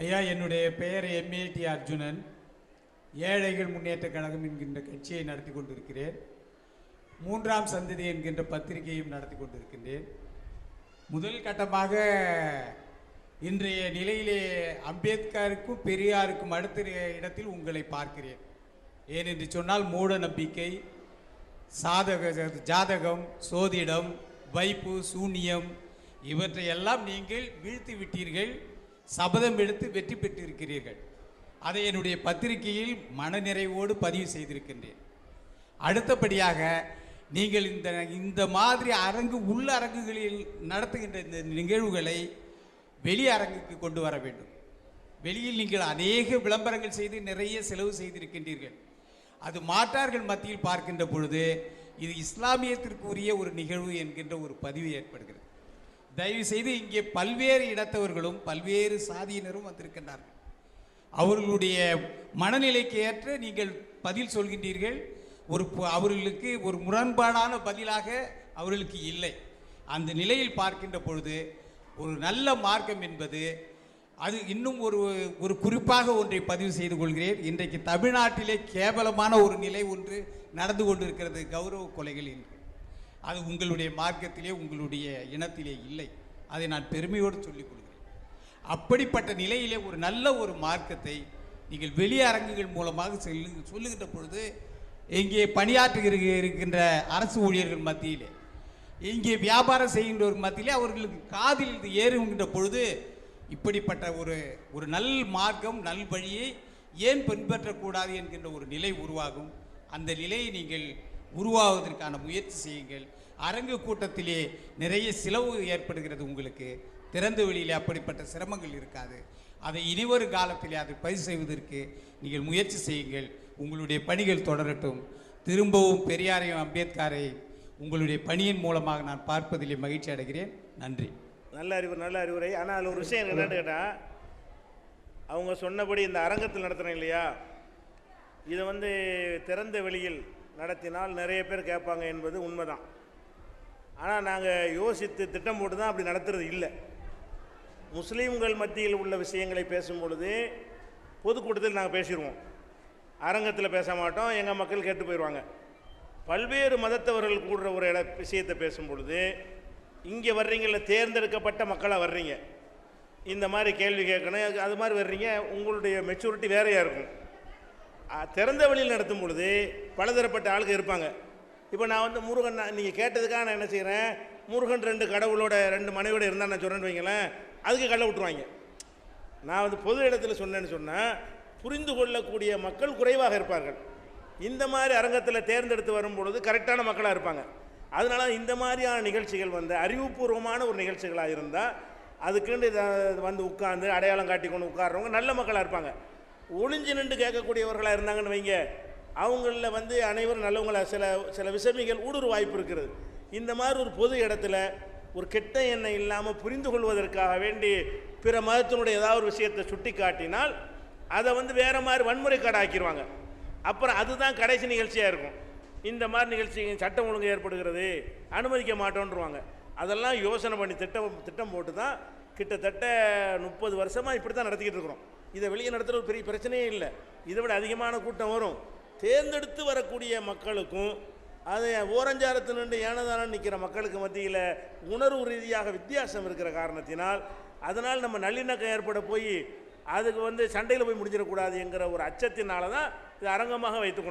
ஐயா என்னுடைய பெயர் எம்ஏடி அர்ஜுனன். ஏழைகள் முன்னேற்ற கழகம் என்கின்ற கட்சியை நடத்தி கொண்டிருக்கிறேன். மூன்றாம் சந்ததி என்கின்ற பத்திரிகையும் நடத்தி கொண்டிருக்கின்றேன். முதல் கட்டமாக இன்றைய நிலையிலே அம்பேத்கருக்கும் பெரியாருக்கும் அடுத்த இடத்தில் உங்களை பார்க்கிறேன். ஏனென்று சொன்னால் மூட நம்பிக்கை சாதக ஜாதகம் சோதிடம் வைப்பு சூனியம் இவற்றையெல்லாம் நீங்கள் வீழ்த்தி விட்டீர்கள். சபதம் எடுத்து வெற்றி பெற்றிருக்கிறீர்கள். அதை என்னுடைய பத்திரிகையில் மனநிறைவோடு பதிவு செய்திருக்கின்றேன். அடுத்தபடியாக நீங்கள் இந்த இந்த மாதிரி அரங்கு உள்ள அரங்குகளில் நடத்துகின்ற இந்த நிகழ்வுகளை வெளி அரங்குக்கு கொண்டு வர வேண்டும். வெளியில் நீங்கள் அநேக விளம்பரங்கள் செய்து நிறைய செலவு செய்திருக்கின்றீர்கள். அது மாற்றார்கள் மத்தியில் பார்க்கின்ற பொழுது இது இஸ்லாமியத்திற்குரிய ஒரு நிகழ்வு என்கின்ற ஒரு பதிவு ஏற்படுகிறது. தயவு செய்து இங்கே பல்வேறு இடத்தவர்களும் பல்வேறு சாதியினரும் வந்திருக்கின்றார்கள் அவர்களுடைய மனநிலைக்கு ஏற்ற நீங்கள் பதில் சொல்கின்றீர்கள். ஒரு அவர்களுக்கு ஒரு முரண்பாடான பதிலாக அவர்களுக்கு இல்லை. அந்த நிலையில் பார்க்கின்ற பொழுது ஒரு நல்ல மார்க்கம் என்பது அது இன்னும் ஒரு ஒரு குறிப்பாக ஒன்றை பதிவு செய்து கொள்கிறேன். இன்றைக்கு தமிழ்நாட்டிலே கேவலமான ஒரு நிலை ஒன்று நடந்து கொண்டிருக்கிறது கௌரவ கொலைகள் என்று அது உங்களுடைய மார்க்கத்திலே உங்களுடைய இனத்திலே இல்லை. அதை நான் பெருமையோடு சொல்லிக் கொடுக்குறேன் அப்படிப்பட்ட நிலையிலே ஒரு நல்ல ஒரு மார்க்கத்தை நீங்கள் வெளியரங்குகள் மூலமாக செல்லு சொல்லுகின்ற பொழுது இங்கே பணியாற்றுகிற இருக்கின்ற அரசு ஊழியர்கள் மத்தியிலே இங்கே வியாபாரம் செய்கின்றவர் மத்தியிலே அவர்களுக்கு காதில் இது ஏறுகின்ற பொழுது இப்படிப்பட்ட ஒரு ஒரு நல் மார்க்கம் நல் வழியை ஏன் பின்பற்றக்கூடாது என்கின்ற ஒரு நிலை உருவாகும். அந்த நிலையை நீங்கள் உருவாவதற்கான முயற்சி செய்யுங்கள். அரங்கு கூட்டத்திலே நிறைய செலவு ஏற்படுகிறது உங்களுக்கு. திறந்த வெளியிலே அப்படிப்பட்ட சிரமங்கள் இருக்காது. அதை இனிவரு காலத்திலே அதை பதிவு செய்வதற்கு நீங்கள் முயற்சி செய்யுங்கள். உங்களுடைய பணிகள் தொடரட்டும். திரும்பவும் பெரியாரையும் அம்பேத்கரை உங்களுடைய பணியின் மூலமாக நான் பார்ப்பதிலே மகிழ்ச்சி அடைகிறேன். நன்றி. நல்ல அறிவு நல்ல அறிவுரை. ஆனால் அதில் ஒரு விஷயம் என்னென்னு கேட்டால் அவங்க சொன்னபடி இந்த அரங்கத்தில் நடத்துகிறேன் இல்லையா? இதை வந்து திறந்த வெளியில் நடத்தினால் நிறைய பேர் கேட்பாங்க என்பது உண்மைதான். ஆனால் நாங்கள் யோசித்து திட்டம் போட்டு தான் அப்படி நடத்துறது இல்லை. முஸ்லீம்கள் மத்தியில் உள்ள விஷயங்களை பேசும் பொழுது பொதுக்கூட்டத்தில் நாங்கள் பேசிடுவோம் அரங்கத்தில் பேச மாட்டோம் எங்கள் மக்கள் கேட்டு போயிடுவாங்க பல்வேறு மதத்தவர்கள் கூடுற ஒரு இட விஷயத்தை பேசும் பொழுது இங்கே வர்றீங்கள தேர்ந்தெடுக்கப்பட்ட மக்களாக வர்றீங்க? இந்த மாதிரி கேள்வி கேட்கணும் அது- மாதிரி வர்றீங்க உங்களுடைய மெச்சூரிட்டி வேறையாக இருக்கும். திறந்த வழியில் நடத்தும் பொழுது பலதரப்பட்ட ஆளுங்க இருப்பாங்க. இப்போ நான் வந்து முருகன் நீங்கள் கேட்டதுக்காக நான் என்ன செய்கிறேன் முருகன் ரெண்டு கடவுளோட ரெண்டு மனைவியோட இருந்தால் நான் சொல்கிறேன்னு வைங்களேன். அதுக்கு கடலை விட்டுருவாங்க. நான் வந்து பொது இடத்துல சொன்னேன்னு சொன்னால் புரிந்து கொள்ளக்கூடிய மக்கள் குறைவாக இருப்பார்கள். இந்த மாதிரி அரங்கத்தில் தேர்ந்தெடுத்து வரும்பொழுது கரெக்டான மக்களாக இருப்பாங்க. அதனால இந்த மாதிரியான நிகழ்ச்சிகள் வந்து அறிவுபூர்வமான ஒரு நிகழ்ச்சிகளாக இருந்தால் அதுக்குன்னு இதை வந்து உட்காந்து அடையாளம் காட்டி கொண்டு உட்கார்றவங்க நல்ல மக்களாக இருப்பாங்க. ஒளிஞ்சு நின்று கேட்கக்கூடியவர்களாக இருந்தாங்கன்னு வைங்க. அவங்களில் வந்து அனைவரும் நல்லவங்களாக சில சில விஷமிகள் ஊடுரு வாய்ப்பு இருக்கிறது. இந்த மாதிரி ஒரு பொது இடத்துல ஒரு கெட்ட எண்ணம் இல்லாமல் புரிந்து கொள்வதற்காக வேண்டி பிற மதத்தினுடைய ஏதாவது ஒரு விஷயத்தை சுட்டி காட்டினால் அதை வந்து வேறு மாதிரி வன்முறை ஆக்கிடுவாங்க அப்புறம் அதுதான் கடைசி நிகழ்ச்சியாக இருக்கும். இந்த மாதிரி நிகழ்ச்சி சட்டம் ஒழுங்கு ஏற்படுகிறது அனுமதிக்க மாட்டோன்றுவாங்க. அதெல்லாம் யோசனை பண்ணி திட்டம் திட்டம் போட்டு தான் கிட்டத்தட்ட முப்பது வருஷமாக இப்படி தான் நடத்திக்கிட்டு இருக்கிறோம். இதை வெளியே நடத்துகிற ஒரு பெரிய பிரச்சனையே இல்லை. இதை விட அதிகமான கூட்டம் வரும். தேர்ந்தெடுத்து வரக்கூடிய மக்களுக்கும் அதை ஓரஞ்சாரத்து நின்று ஏனதானம் நிற்கிற மக்களுக்கு மத்தியில் உணர்வு ரீதியாக வித்தியாசம் இருக்கிற காரணத்தினால் அதனால் நம்ம நல்லிணக்கம் ஏற்பட போய் அதுக்கு வந்து சண்டையில் போய் முடிஞ்சிடக்கூடாது என்கிற ஒரு அச்சத்தினால தான் இது அரங்கமாக வைத்துக்கொண்டு